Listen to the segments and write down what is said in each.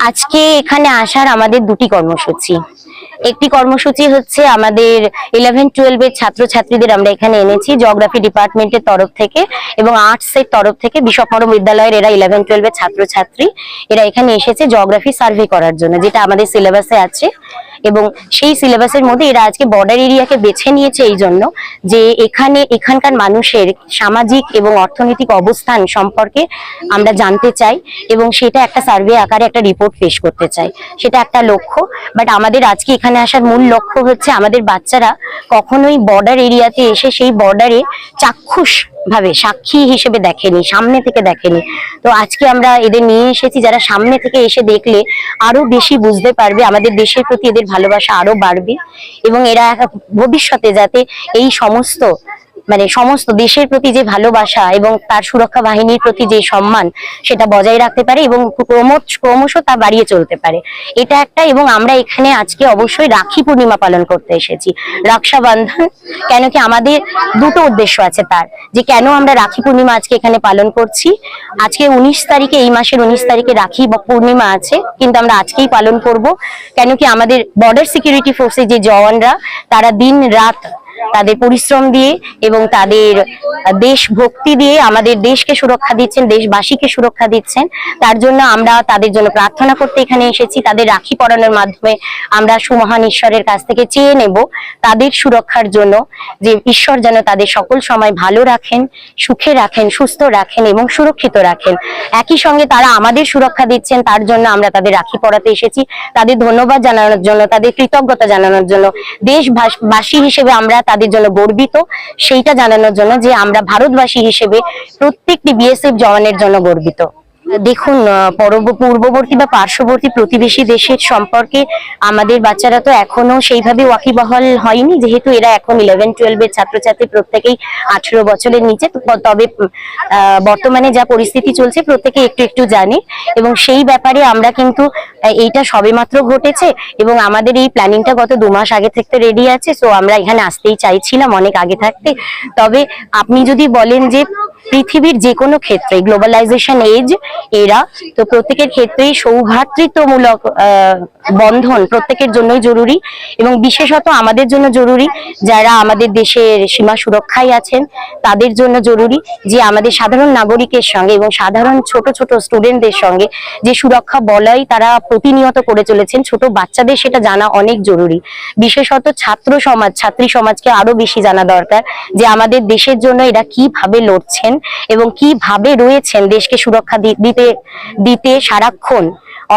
আজকে এখানে আসার আমাদের দুটি কর্মসূচি। একটি কর্মসূচি হচ্ছে আমাদের ইলেভেন টুয়েলভ এর ছাত্রছাত্রীদের আমরা এখানে এনেছি জিওগ্রাফি ডিপার্টমেন্টের তরফ থেকে এবং আর্টস এর তরফ থেকে বিশপমরো বিদ্যালয়ের এরা ইলেভেন টুয়েলভ এর ছাত্রছাত্রী। এরা এখানে এসেছে জিওগ্রাফি সার্ভে করার জন্য, যেটা আমাদের সিলেবাসে আছে। এবং সেই সিলেবাসের মধ্যে এরা আজকে বর্ডার এরিয়াকে বেছে নিয়েছে এই জন্য যে এখানে, এখানকার মানুষের সামাজিক এবং অর্থনৈতিক অবস্থান সম্পর্কে আমরা জানতে চাই এবং সেটা একটা সার্ভে আকারে একটা রিপোর্ট পেশ করতে চাই। সেটা একটা লক্ষ্য বাট আমাদের আজকে এখানে আসার মূল লক্ষ্য হচ্ছে আমাদের বাচ্চারা কখনোই বর্ডার এরিয়াতে এসে সেই বর্ডারে চাক্ষুষ ভাবে সাক্ষী হিসেবে দেখেনি, সামনে থেকে দেখেনি। তো আজকে আমরা এদের নিয়ে এসেছি, যারা সামনে থেকে এসে দেখলে আরও বেশি বুঝতে পারবে, আমাদের দেশের প্রতি এদের ভালোবাসা আরও বাড়বে এবং এরা ভবিষ্যতে যাতে এই সমস্ত মানে সমস্ত দেশের প্রতি যে ভালোবাসা এবং তার সুরক্ষা বাহিনীর প্রতি যে সম্মান, সেটা বজায় রাখতে পারে এবং ক্রমশ ক্রমশ তা বাড়িয়ে চলতে পারে। এটা একটা এবং আমরা এখানে আজকে অবশ্যই রাখি পূর্ণিমা পালন করতে এসেছি। রক্ষাবন্ধন কেন কি আমাদের দুটো উদ্দেশ্য আছে তার, যে কেন আমরা রাখি পূর্ণিমা আজকে এখানে পালন করছি। আজকে উনিশ তারিখে, এই মাসের উনিশ তারিখে রাখি পূর্ণিমা আছে, কিন্তু আমরা আজকেই পালন করব। কেন কি আমাদের বর্ডার সিকিউরিটি ফোর্সের যে জওয়ানরা, তারা দিন রাত তাদের পরিশ্রম দিয়ে এবং তাদের দেশভক্তি দিয়ে আমাদের দেশকে সুরক্ষা দিচ্ছেন, দেশবাসীকে সুরক্ষা দিচ্ছেন। তার জন্য আমরা তাদের জন্য প্রার্থনা করতে এখানে এসেছি। তাদের রাখি পরানোর মাধ্যমে আমরা সুমহান ঈশ্বরের কাছ থেকে চেয়ে নেব তাদের সুরক্ষার জন্য, যে ঈশ্বর যেন তাদের সকল সময় ভালো রাখেন, সুখে রাখেন, সুস্থ রাখেন এবং সুরক্ষিত রাখেন। একই সঙ্গে তারা আমাদের সুরক্ষা দিচ্ছেন, তার জন্য আমরা তাদের রাখি পড়াতে এসেছি। তাদের ধন্যবাদ জানানোর জন্য, তাদের কৃতজ্ঞতা জানানোর জন্য। দেশবাসী হিসেবে আমরা তাদের জন্য গর্বিত। সেইটা জানানোর জন্য যে আমরা ভারতবাসী হিসেবে প্রত্যেকটি বিএসএফ জওয়ানের জন্য গর্বিত। দেখুন পূর্ববর্তী বা পার্শ্ববর্তী প্রতিবেশী দেশের সম্পর্কে আমাদের বাচ্চারা তো এখনও সেইভাবে ওয়াকিবহাল হয়নি, যেহেতু এরা এখন ইলেভেন টুয়েলভ এর ছাত্রছাত্রী প্রত্যেকেই আঠেরো বছরের নিচে। তবে বর্তমানে যা পরিস্থিতি চলছে প্রত্যেকে একটু একটু জানে। এবং সেই ব্যাপারে আমরা কিন্তু এইটা সবেমাত্র ঘটেছে এবং আমাদের এই প্ল্যানিংটা গত দু মাস আগে থেকে রেডি আছে সো আমরা এখানে আসতেই চাইছিলাম অনেক আগে থাকতে। তবে আপনি যদি বলেন যে পৃথিবীর যে কোনো ক্ষেত্রে গ্লোবালাইজেশন এজ এরা। তো প্রত্যেকের ক্ষেত্রেই সৌভ্রাতৃত্বমূলক বন্ধন প্রত্যেকের জন্যই জরুরি এবং বিশেষত আমাদের জন্য জরুরি যারা আমাদের দেশের সীমা সুরক্ষায় আছেন, তাদের জন্য জরুরি যে আমাদের সাধারণ নাগরিকের সঙ্গে এবং সাধারণ ছোট ছোট স্টুডেন্টদের সঙ্গে যে সুরক্ষা বলয় তারা প্রতিনিয়ত করে চলেছেন, ছোট বাচ্চাদের সেটা জানা অনেক জরুরি। বিশেষত ছাত্র সমাজ, ছাত্রী সমাজকে আরও বেশি জানা দরকার যে আমাদের দেশের জন্য এরা কীভাবে লড়ছেন এবং কীভাবে রয়েছেন দেশকে সুরক্ষা দি- দিতে দিতে সারাক্ষণ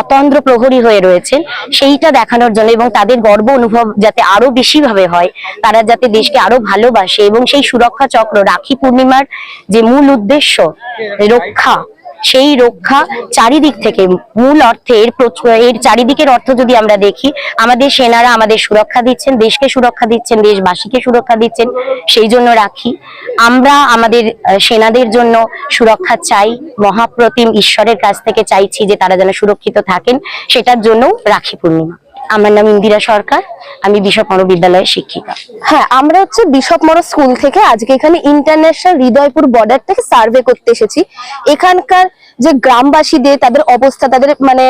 অতন্দ্র প্রহরী হয়ে রয়েছেন, সেইটা দেখানোর জন্য এবং তাদের গর্ব অনুভব যাতে আরও বেশিভাবে হয়, তারা যাতে দেশকে আরও ভালোবাসে এবং সেই সুরক্ষা চক্র রাখি পূর্ণিমার যে মূল উদ্দেশ্য, রক্ষা সেই রক্ষা চারিদিক থেকে, মূল অর্থে এর এর চারিদিকের অর্থ যদি আমরা দেখি, আমাদের সেনারা আমাদের সুরক্ষা দিচ্ছেন, দেশকে সুরক্ষা দিচ্ছেন, দেশবাসীকে সুরক্ষা দিচ্ছেন, সেই জন্য রাখি। আমরা আমাদের সেনাদের জন্য সুরক্ষা চাই, মহাপ্রতিম ঈশ্বরের কাছ থেকে চাইছি যে তারা যেন সুরক্ষিত থাকেন, সেটার জন্য রাখি পূর্ণিমা। আমার নাম ইন্দিরা সরকার, আমি বিশপ বিদ্যালয়ের শিক্ষিকা। হ্যাঁ আমরা হচ্ছে বিশপ মরো স্কুল থেকে আজকে এখানে ইন্টারন্যাশনাল হৃদয়পুর বর্ডার থেকে সার্ভে করতে এসেছি। এখানকার যে গ্রামবাসীদের, তাদের অবস্থা, তাদের মানে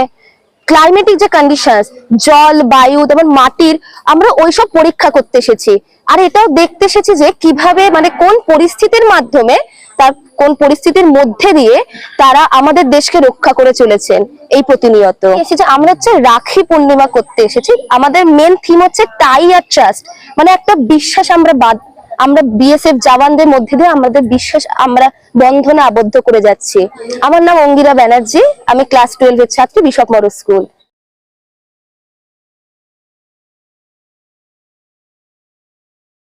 ক্লাইমেটিক যে কন্ডিশনস জল, বায়ু তারপর মাটির, আমরা ওইসব পরীক্ষা করতে এসেছি। আর এটাও দেখতে এসেছি যে কীভাবে মানে কোন পরিস্থিতির মাধ্যমে, তার কোন পরিস্থিতির মধ্যে দিয়ে তারা আমাদের দেশকে রক্ষা করে চলেছেন এই প্রতিনিয়ত। আমরা হচ্ছে রাখি পূর্ণিমা করতে এসেছি, আমাদের মেন থিম হচ্ছে টাই আর ট্রাস্ট মানে একটা বিশ্বাস আমরা বাদ আমরা বিএসএফ জওয়ানদের মধ্যে দিয়ে আমাদের বিশ্বাস, আমরা বন্ধনে আবদ্ধ করে যাচ্ছি। আমার নাম অঙ্গিরা ব্যানার্জি, আমি ক্লাস টুয়েলভের ছাত্রী বিশপ মরো স্কুল